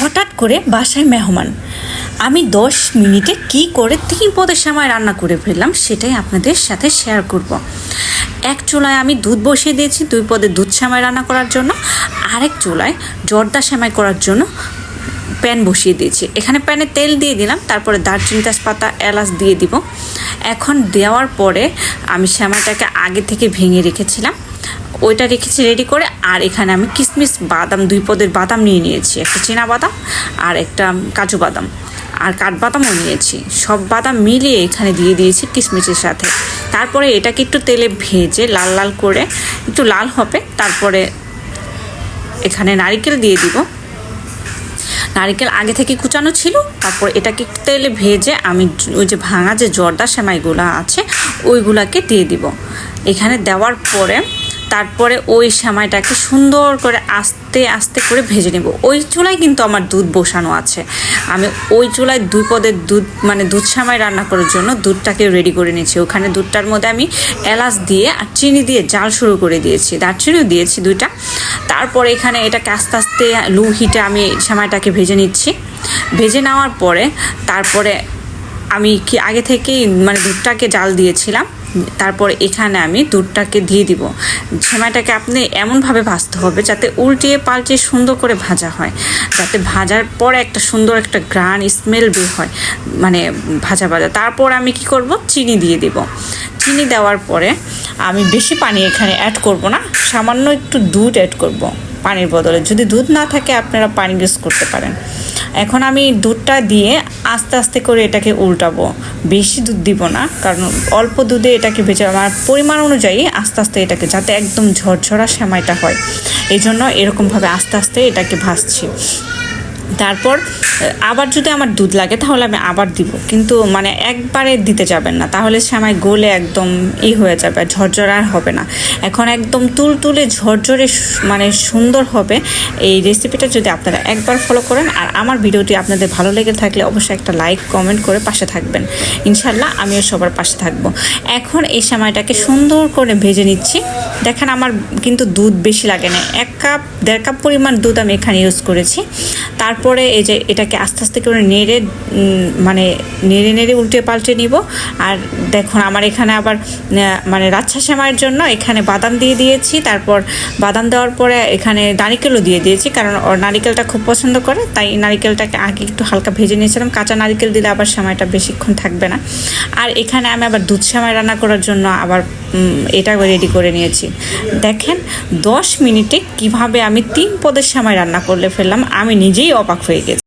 হঠাৎ করে বাসায় মেহমান। আমি দশ মিনিটে কি করে তিন পদের সময় রান্না করে ফেললাম সেটাই আপনাদের সাথে শেয়ার করব। এক চুলায় আমি দুধ বসিয়ে দিয়েছি দুই পদে দুধ সেমাই রান্না করার জন্য। আরেক চুলায় জর্দা সেমাই করার জন্য প্যান বসিয়ে দিয়েছি। এখানে প্যানে তেল দিয়ে দিলাম, তারপরে দারচিনি তেজপাতা, এলাচ দিয়ে দিব। এখন দেওয়ার পরে আমি সেমাইটাকে আগে থেকে ভেঙে রেখেছিলাম। ওইটা রেখেছি রেডি করে, আর এখানে আমি কিশমিশ বাদাম, দুই পদের বাদাম নিয়ে নিয়েছি। একটা চীনা বাদাম আর একটা কাজু বাদাম। আর কাঠবাদামও নিয়েছি। সব বাদাম মিলিয়ে এখানে দিয়ে দিয়েছি কিশমিশের সাথে। তারপরে এটাকে একটু তেলে ভেজে লাল লাল করে, একটু লাল হবে, তারপরে এখানে নারিকেল দিয়ে দিব। নারিকেল আগে থেকে কুচানো ছিল, তারপর এটাকে একটু তেলে ভেজে আমি ওই যে ভাঙা যে জর্দা সেমাইগুলো আছে, ওইগুলাকে দিয়ে দিব। এখানে দেওয়ার পরে তারপরে ওই সেমাইটাকে সুন্দর করে আস্তে আস্তে করে ভেজে নেব। ওই চুলায় কিন্তু আমার দুধ বসানো আছে। আমি ওই চুলায় দুই পদের দুধ মানে দুধ সেমাই রান্না করার জন্য দুধটাকে রেডি করে নিয়েছি। ওখানে দুধটার মধ্যে আমি এলাচ দিয়ে আর চিনি দিয়ে জাল শুরু করে দিয়েছি। দারচিনিও দিয়েছি দুইটা। তারপরে এখানে এটাকে আস্তে আস্তে লু হিটে আমি সেমাইটাকে ভেজে নিচ্ছি। ভেজে নেওয়ার পরে তারপরে আমি কি আগে থেকেই মানে দুধটাকে জাল দিয়েছিলাম। তারপর এখানে আমি দুধটাকে দিয়ে দিব। সেমাইটাকে আপনি এমনভাবে ভাজতে হবে যাতে উল্টিয়ে পাল্টিয়ে সুন্দর করে ভাজা হয়। যাতে ভাজার পরে একটা সুন্দর একটা গ্রান স্মেল বের হয় মানে ভাজা ভাজা। তারপর আমি কি করব? চিনি দিয়ে দিব। চিনি দেওয়ার পরে আমি বেশি পানি এখানে অ্যাড করব না, সামান্য একটু দুধ অ্যাড করব পানির বদলে। যদি দুধ না থাকে, আপনারা পানি ইউজ করতে পারেন। এখন আমি দুধটা দিয়ে আস্তে আস্তে করে এটাকে উল্টাবো। বেশি দুধ দিব না, কারণ অল্প দুধে এটাকে ভেজে আমার পরিমাণ অনুযায়ী আস্তে আস্তে এটাকে যাতে একদম ঝরঝরা সেমাইটা হয়। এই জন্য এরকমভাবে আস্তে আস্তে এটাকে ভাজছি। তারপর আবার যদি আমার দুধ লাগে, তাহলে আমি আবার দিব। কিন্তু মানে একবারে দিতে যাবেন না। তাহলে সেমাই গোলে একদম ই হয়ে যাবে, ঝরঝর আর হবে না। এখন একদম তুল তুলে ঝরঝরে মানে সুন্দর হবে এই রেসিপিটা যদি আপনারা একবার ফলো করেন। আর আমার ভিডিওটি আপনাদের ভালো লেগে থাকলে অবশ্যই একটা লাইক কমেন্ট করে পাশে থাকবেন। ইনশাল্লাহ আমিও সবার পাশে থাকব। এখন এই সেমাইটাকে সুন্দর করে ভেজে নিচ্ছি। দেখেন আমার কিন্তু দুধ বেশি লাগে না। এক কাপ, দেড় কাপ পরিমাণ দুধ আমি এখানে ইউজ করেছি। তারপরে এই যে এটাকে আস্তে আস্তে করে নেড়ে মানে নেড়ে নেড়ে উল্টে পাল্টে নিব। আর দেখুন, আমার এখানে আবার মানে রাচ্ছা সেমাইয়ের জন্য এখানে বাদাম দিয়ে দিয়েছি। তারপর বাদাম দেওয়ার পরে এখানে নারিকেলও দিয়ে দিয়েছি, কারণ ওর নারিকেলটা খুব পছন্দ করে, তাই নারিকেলটাকে আগে একটু হালকা ভেজে নিয়েছিলাম। কাঁচা নারিকেল দিলে আবার সেমাইটা বেশিক্ষণ থাকবে না। আর এখানে আমি আবার দুধ সেমাই রান্না করার জন্য আবার এটা রেডি করে নিয়েছি। দেখেন, দশ মিনিটে কীভাবে আমি তিন পদের সময় রান্না করলে ফেললাম। আমি নিজেই অবাক হয়ে গেছি।